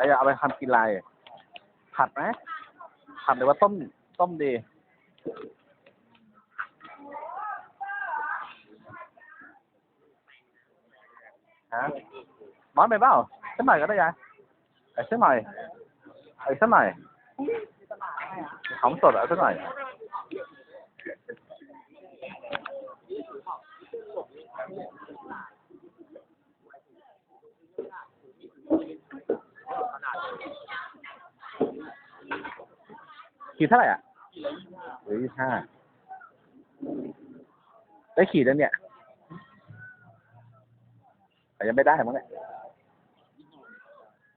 แล้จะเอาไปทำกินอะไรผัดไหมผัดหรือว่าต้มต้มดีฮะน้อยไปเปล่าสักหม่ก็ได้ยายไอ้สักหม่อยไอ้สักหม่อหอมสดอะสักหน่อย ขีดเท่าไหร่อะหรือห้าได้ขีดแล้วเนี่ยแต่ยังไม่ได้มั้งเนี่ย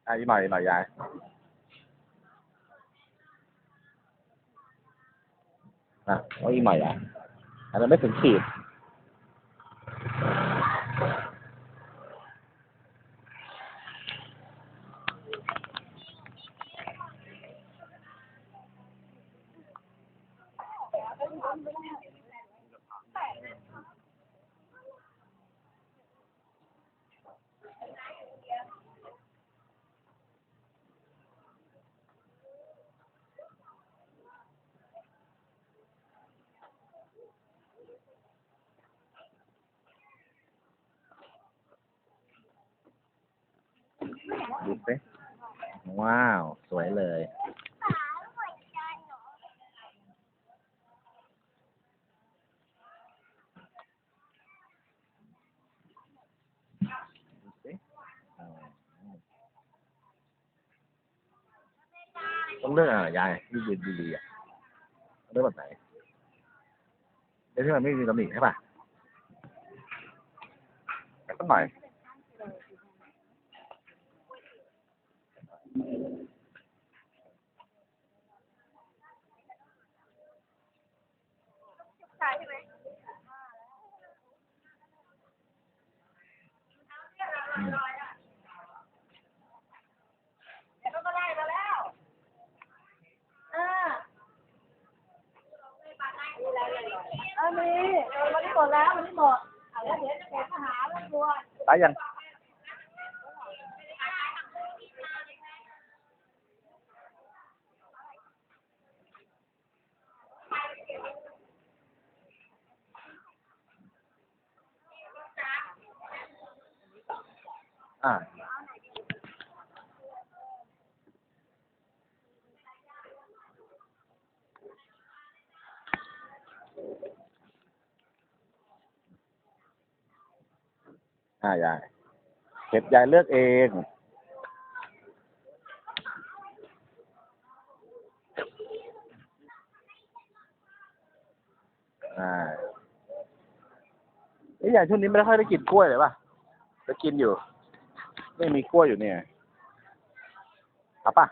อะยี่หน่อยอีกหน่อยยายอะว่าอีกหน่อยอะอันนั้นไม่ถึงขีด ดูสิว้าว สวยเลยต้องเลือกอะไรยายที่ดีดีอะเลือกแบบไหนเลือกที่มันไม่มีตำหนิใช่ป่ะแต่ต้องหน่อย อืมเออมีเออวันนี้หมดแล้ววันนี้หมดเอาแล้วเดี๋ยวจะเก็บทหารแล้วตัวตายยัง อ่าอ่ายายเก็บยายเลือกเองอ่าไอ้ยยายช่วงนี้ไม่ได้ค่อยได้กินกล้วยเลยป่ะจะกินอยู่ ไม่มีกล้วยอยู่เนี่ยเอาป่ะ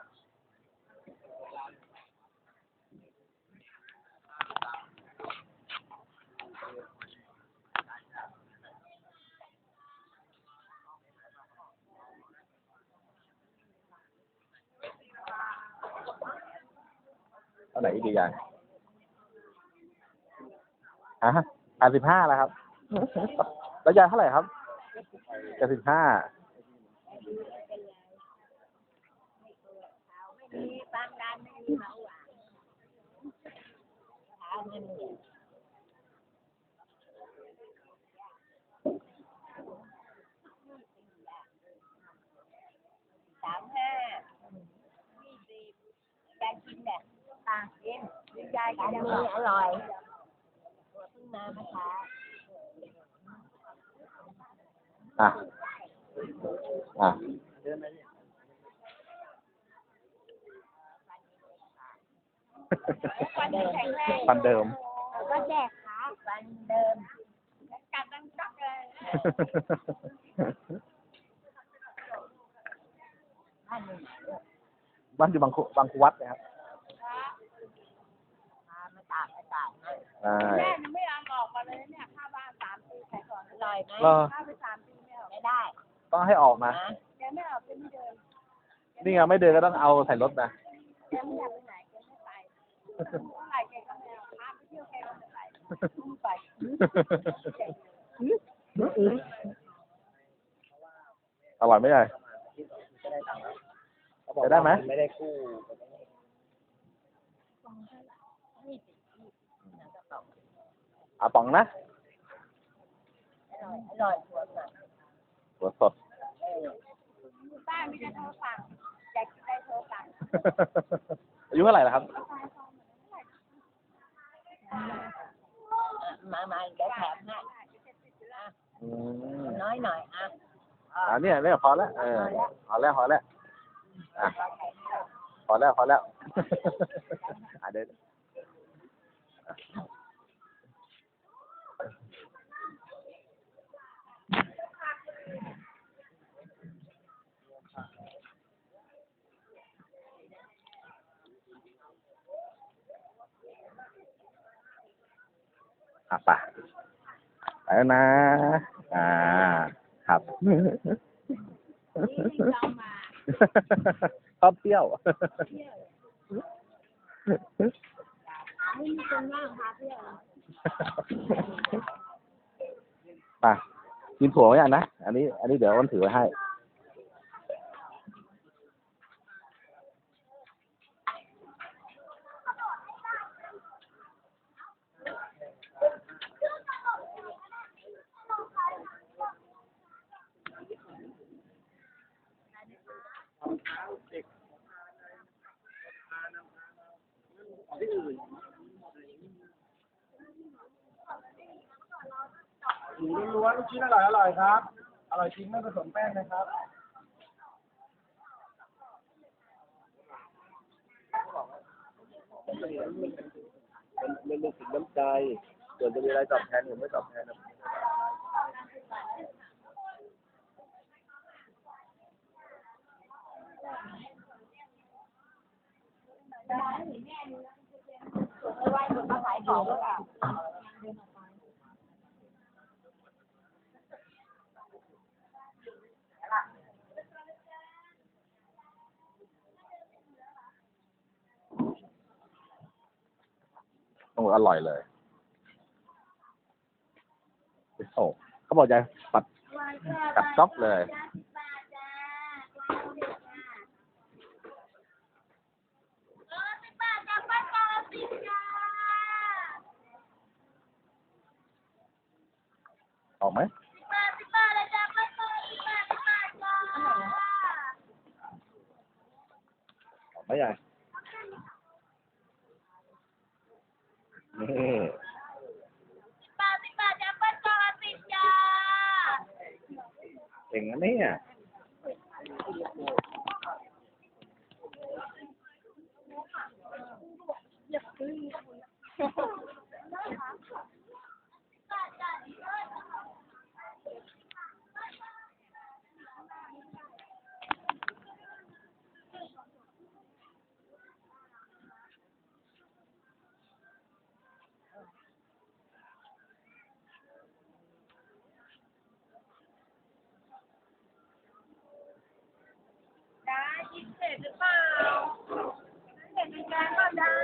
เอาไหนดียายฮะแปดสิบห้าแล้วครับ แล้วยายเท่าไหร่ครับแปดสิบห้า สามห้ายี่สิบยายกินแบบต่างกินยายกินมืออร่อยตัวเพิ่งมาเมื่อเช้าอะ อะฟันแข็งแรงฟันเดิมก็แดกขาฟันเดิมกัดดังจักเลยบ้านหนึ่งบ้านอยู่บางคุบางคุวัดนะครับพามาตากมาตากให้ใช่แม่ยังไม่เอาออกมาเลยเนี่ยค่าบ้านสามปีใครก่อนอร่อยไหม ต้องให้ออกมานะแกไม่ออกเป็นไม่เดินนี่ไงไม่เดินก็ต้องเอาใส่รถนะแกไม่อยากไปไหนแกไม่ไปเมื่อไหร่แกก็ไม่เอาพาไปเที่ยวแกก็ไม่ไปไม่ไปอร่อยไหมยายอเขาบอกจะได้ไหมว่าไม่ได้คู่เอาป๋องนะอร่อยหัวหน่อย หัวสดป้าไม่ได้โทรสั่งอยากกินได้โทรสั่งอายุเท่าไหร่แล้วครับ มามาเดี๋ยวแถมให้อืมน้อยหน่อยอะอ่าเนี่ยเนี่ยพอแล้วเออพอแล้วพอแล้วอะพอแล้วพอแล้วอะเดี๋ยว อะไปไปแล้วนะ อ่า ครับชอบเที่ยวไม่มีคนว่างพาเที่ยวไปกินถั่วไว้อย่างนะ อันนี้ อันนี้เดี๋ยวอ้นถือไว้ให้ หมูล้วนๆลูกชิ้นอร่อยอร่อยครับ อร่อยจริงไม่ผสมแป้งนะครับมันมันเป็นสิ่งน้ำใจส่วนจะมีอะไรตอบแทนผมไม่ตอบแทนนะ ไม่ไหวคนมาขายของแล้วอะ โอ้อร่อยเลยโอ้เขาบอกจะปัดกัดก๊อกเลย ออกไหมออกไหมยายนี่เก่งนะเนี่ย ได้ยินเสร็จหรือเปล่าเห็นเป็นการก็ได้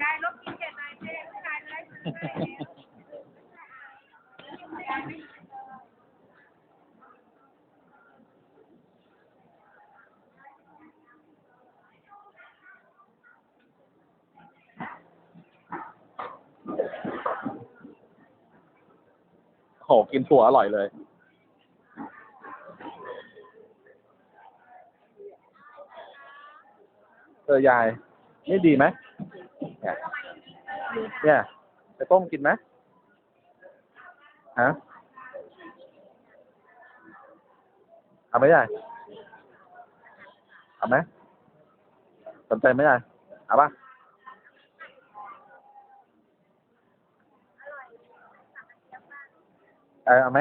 ยายลบกินเจ็ดนายเจ๊ไม่นายเลยซื้อให้แล้ว โหกินถั่วอร่อยเลย เออยาย นี่ดีไหมเนี่ยเนี่ยจะต้มกินไหมฮะเอาไหมยายเอาไหมสนใจไหมยายเอาปะ เออเอาไห